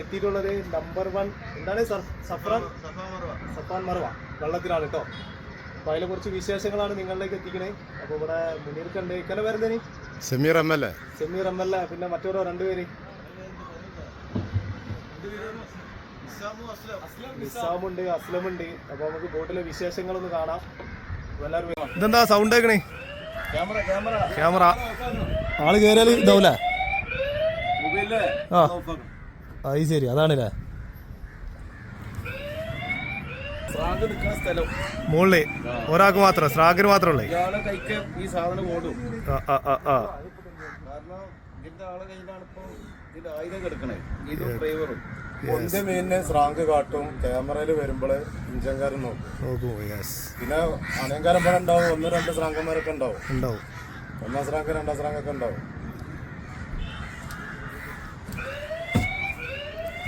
എത്തിയിട്ടുള്ളത് number one എന്താണ് Safran? Safan മറവ വെള്ളത്തിലാണ് കേട്ടോ അപ്പോൾ അതിലെ കുറച്ച് വിശേഷങ്ങളാണ് നിങ്ങളിലേക്ക് എത്തിക്കണേ. അപ്പോൾ ഇവിടെ മുനീർക്കുണ്ട് ഇക്കല വരുന്നതിന് Sameer M L A. Sameer M L A. പിന്നെ മറ്റോരോ രണ്ടുപേര് നിസാമുണ്ട് അസ്ലമുണ്ട് അപ്പോൾ നമുക്ക് ബോട്ടിലെ വിശേഷങ്ങളൊന്ന് കാണാം. എല്ലാവരും. ഇതെന്താ സൗണ്ട് കേൾക്കണേ ക്യാമറ ആൾ കയറിയാൽ ഇതാവൂലേ? ആ. അത് ശരി അതാണല്ലേ? മുകളിൽ ഒരാൾക്ക് മാത്രം ശ്രാഗിന് മാത്രമേ ഉള്ളേ. കൈക്ക് ഈ സാധനം ഓടും. ആ ആ ആ ആ. കാരണം ഇതിന്റെ ആളെ കയ്യിലാണ് ഇപ്പൊ ഇതിന്റെ ആയുധം കിടക്കണേ. ഡ്രൈവറും ഒന്നിന്റെ മീനിന് സ്രാങ്ക് കാട്ടും ക്യാമറയിൽ വരുമ്പോൾ ഇഞ്ചൻകാരൻ നോക്കും. പിന്നെ അനങ്കാരം പഴം ഉണ്ടാവും ഒന്ന് രണ്ട് ശ്രാങ്കന്മാരൊക്കെ ഉണ്ടാവും. ഉണ്ടാവും. ഒന്നാം സ്രാങ്ക് രണ്ടാം ശ്രാങ്കൊക്കെ ഉണ്ടാവും ഇത്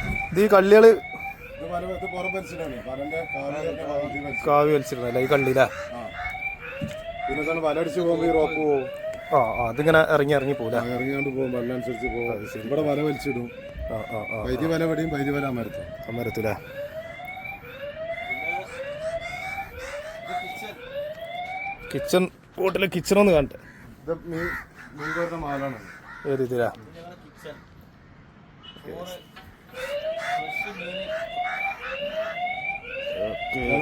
ഈ കള്ളികൾ ഇത് പല ഇത് പുറം പരിച്ചിട്ടാണ് പലന്റെ കാവി ഈ കള്ളികൾ ഇതാണ് വലടിച്ച് പോകുമ്പോൾ ഈ റോപ്പ് പോകും ആ ആ അതിങ്ങനെ ഇറങ്ങി ഇറങ്ങി പോകില്ല ഇറങ്ങിയാണ്ട് പോകും അനുസരിച്ച് പോകും ഇവിടെ വല വലിച്ചിടും. ആ ആ വല വല അമരത്തും. കിച്ചൺ ബോട്ടിലെ കിച്ചൺ ഒന്ന് കാണട്ടെ. ഏത് ഇതിലാ?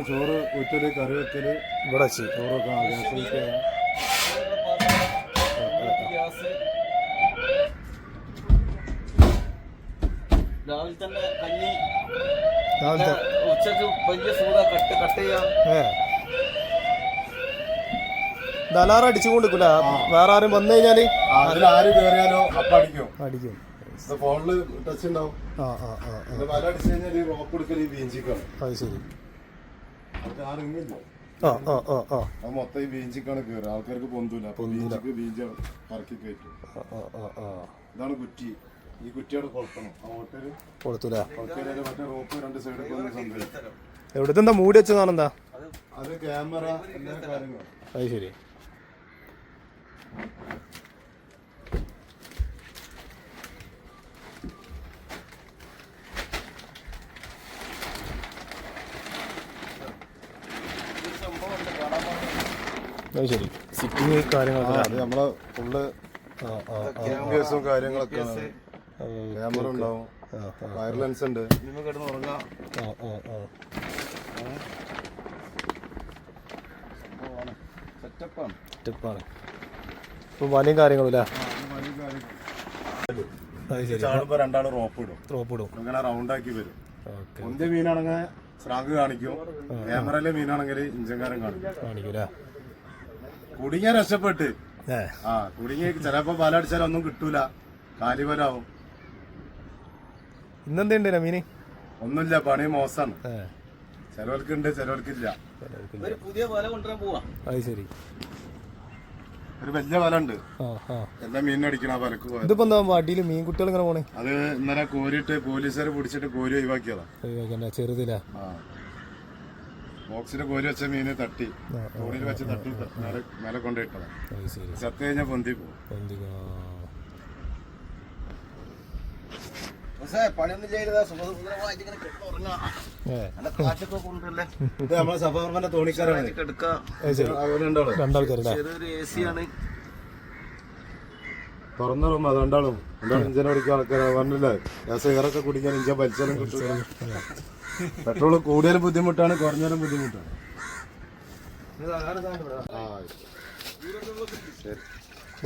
ചോറ് ഉറ്റൽ കറി വെക്കൽ ഇവിടെ ചോറൊക്കെ ഗ്യാസ്. രാവിലെ തന്നെ കഞ്ഞി. രാവിലത്തെ. ഉച്ചയ്ക്ക് വലിയ സൂത കട്ട് കട്ട് ചെയ്യാം. ഏ. ഇത് അടിച്ചു കൊണ്ടിരിക്കൂല വേറെ ആരും വന്നു കഴിഞ്ഞാൽ അതിൽ ആര് കയറിയാലോ അപ്പൊ അടിക്കും. അടിക്കും. ഫോണിൽ ടച്ച് ഉണ്ടാവും. വല അടിച്ചു കഴിഞ്ഞാൽ റോപ്പ് എടുക്കൽ ഈ ബീഞ്ചിക്കാണ് അത് ശരി. അത് ആ റിങ്ങില്ല ആ ആ ആ ആ. അത് മൊത്തം ഈ ബീഞ്ചിക്കാണ് കയറുക ആൾക്കാർക്ക് പൊന്തൂല. അപ്പൊ ബീഞ്ചിക്ക് ബീഞ്ച് ഇറക്കി കയറ്റും. ആ, ആ ആ ഇതാണ് കുറ്റി. ഈ കുറ്റിയോട് കൊളുത്തണം. ആ ഹോട്ടൽ കൊടുത്തൂല കൊളുത്തൽ മറ്റേ റോപ്പ് രണ്ട് സൈഡിൽ പോകുന്ന സംഭവം എവിടുത്തെ എന്താ മൂടി വെച്ചതാണ് എന്താ? അത് ക്യാമറ എല്ലാ കാര്യങ്ങളും. അത് ശരി അത് ശരി. സിറ്റിങ് കാര്യങ്ങളൊക്കെ അത് നമ്മളെ ഫുള്ള് കേസും കാര്യങ്ങളൊക്കെ ക്യാമറ ഉണ്ടാവും. വയർ ലെൻസ് ഉണ്ട്. സെറ്റപ്പാണ് ഇപ്പം വലിയ കാര്യങ്ങളില്ല രണ്ടാൾ റോപ്പ് ഇടും. റോപ്പ് ഇടും. അങ്ങനെ റൗണ്ട് ആക്കി വരും. ഒന്നിന്റെ മീനാണെങ്കിൽ സ്രാങ്ക് കാണിക്കും. ക്യാമറയിലെ മീനാണെങ്കിൽ ഇഞ്ചങ്കാരൻ കാണിക്കും. കാണിക്കൂല കുടുങ്ങിയ രക്ഷപ്പെട്ട്. ആ കുടുങ്ങി ചിലപ്പോ പാലടിച്ചാൽ ഒന്നും കിട്ടൂല. കാലിപരാവും ഇന്നെന്തുണ്ട് മീന് ഒന്നുമില്ല പണി മോശമാണ്. ചിലവർക്കുണ്ട് ചിലവർക്കില്ല പുതിയ വല കൊണ്ടുവരാൻ പോവാ. അത് ശരി. ഒരു വലിയ വല ഉണ്ട്. ആ ആ. എല്ലാ മീനടിക്കണ ആ വലക്ക് ഇതിപ്പോ എന്താ വടിയിൽ മീൻ കുട്ടികൾ ഇങ്ങനെ പോണേ? അത് ഇന്നലെ കോരിയിട്ട് പോലീസുകാർ പിടിച്ചിട്ട് കോരി ഒഴിവാക്കിയതാ. ചെറുതിലാ. ചെറുതില്ല ബോക്സിൽ കോരി വെച്ച മീന് തട്ടി. തോണിയിൽ വെച്ച് തട്ടി മേലെ മേലെ ശരി. ചത്ത് കഴിഞ്ഞാൽ പൊന്തി പോകും നമ്മളെ സഫർമന്റെ തോണിക്കാരാണ്. ചെറിയൊരു എ സി ആണ്. തുറന്ന റൂം അതുകൊണ്ടാണ് എന്താണ് ഇഞ്ചിനെ കുടിക്കാൻ ആൾക്കാർ പറഞ്ഞില്ലേ? ഗ്യാസ് ഇറക്കെ കുടിക്കാൻ ഇഞ്ച പലിച്ചാലും കിട്ടില്ല പെട്രോൾ കൂടിയാലും ബുദ്ധിമുട്ടാണ് കുറഞ്ഞാലും ബുദ്ധിമുട്ടാണ്.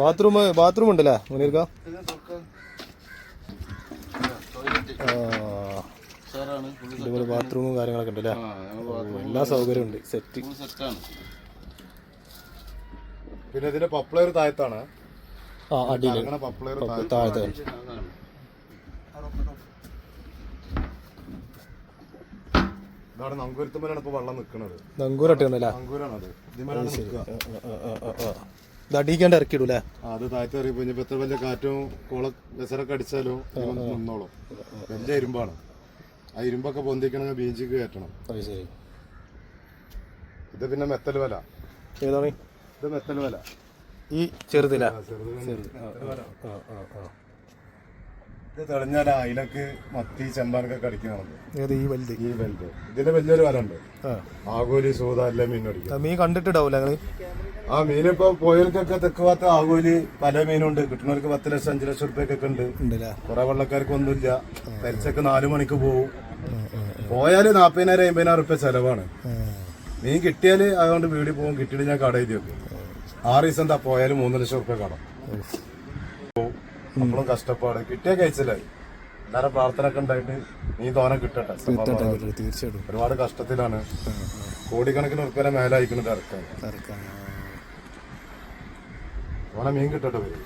ബാത്റൂം ബാത്റൂം ഉണ്ടല്ലേ മുനീർക്ക? ഇതുപോലെ ബാത്റൂമും കാര്യങ്ങളൊക്കെ ഉണ്ടല്ലേ? എല്ലാ സൗകര്യവും ഉണ്ട്. സെറ്റ് സെറ്റാണ് പിന്നെ ഇതിന്റെ പപ്ലയർ താഴത്താണ്. ആ അടിയിൽ താഴത്ത് താഴത്തെ. ഇതാണ് നങ്കൂരത്തുമ്പോഴാണ് ഇപ്പൊ വെള്ളം നിൽക്കുന്നത് നങ്കൂരട്ടി ഉണ്ടല്ലേ നങ്കൂരാണ് അത്. ഇതിന്മേലാണ് നിൽക്കുക ഇത് അടിക്കാണ്ട് ഇറക്കിയിടൂലേ ആ, അത് താഴത്ത് ഇനിയിപ്പോ എത്ര വലിയ കാറ്റും കോള വെസറൊക്കെ അടിച്ചാലും നിന്നോളും. വലിയ ഇരുമ്പാണ്. ആ ഇരുമ്പൊക്കെ പൊന്തിക്കണമെങ്കിൽ ബീഞ്ചിക്ക് കയറ്റണം. ഇത് പിന്നെ മെത്തൽ വല. ഏതാണ് ഇത് മെത്തൽ വല. ഈ ചെറുതില. തെളിഞ്ഞാൽ അയിലക്ക് മത്തി ചെമ്പാനൊക്കെ ഈ വലുത്? ഈ വലുത്. ഇതിന്റെ വലിയൊരു ആഗോലി സൂത എല്ലാം മീൻ കടിക്കും. ആ, മീൻ കണ്ടിട്ടുണ്ടാവില്ല ഞങ്ങൾ ആ മീനിപ്പോ പോയവർക്കൊക്കെ തെക്ക് ഭാഗത്ത് ആഗോലി പല മീനുണ്ട്. കിട്ടുന്നവർക്ക് പത്ത് ലക്ഷം അഞ്ചു ലക്ഷം റുപ്യൊക്കെ ഉണ്ട്. കൊറേ വെള്ളക്കാർക്ക് ഒന്നുമില്ല. പരിച്ചൊക്കെ നാലു മണിക്ക് പോകും പോയാൽ നാപ്പതിനായിരം അമ്പതിനായിരം റുപ്യ ചെലവാണ്. മീൻ കിട്ടിയാൽ അതുകൊണ്ട് വീട് പോകും. കിട്ടിയിട്ട് ഞാൻ കടയിൽ നോക്കും വെക്കും. ആറ് ദിവസം എന്താ? പോയാലും മൂന്ന് ലക്ഷം റുപ്യ കാണും. നമ്മളും കഷ്ടപ്പാട്. കിട്ടിയ കഴിച്ചില്ലായി എല്ലാരും പ്രാർത്ഥന ഒക്കെ ഉണ്ടായിട്ട് നീ തോനെ കിട്ടട്ടെ. തീർച്ചയായിട്ടും. ഒരുപാട് കഷ്ടത്തിലാണ്. കോടിക്കണക്കിന് ഉറുപ്പ്യ മേലെ അയക്കുന്നത് ഇറക്കാൻ ഇറക്കാം. തോനെ മീൻ കിട്ടട്ടെ വരും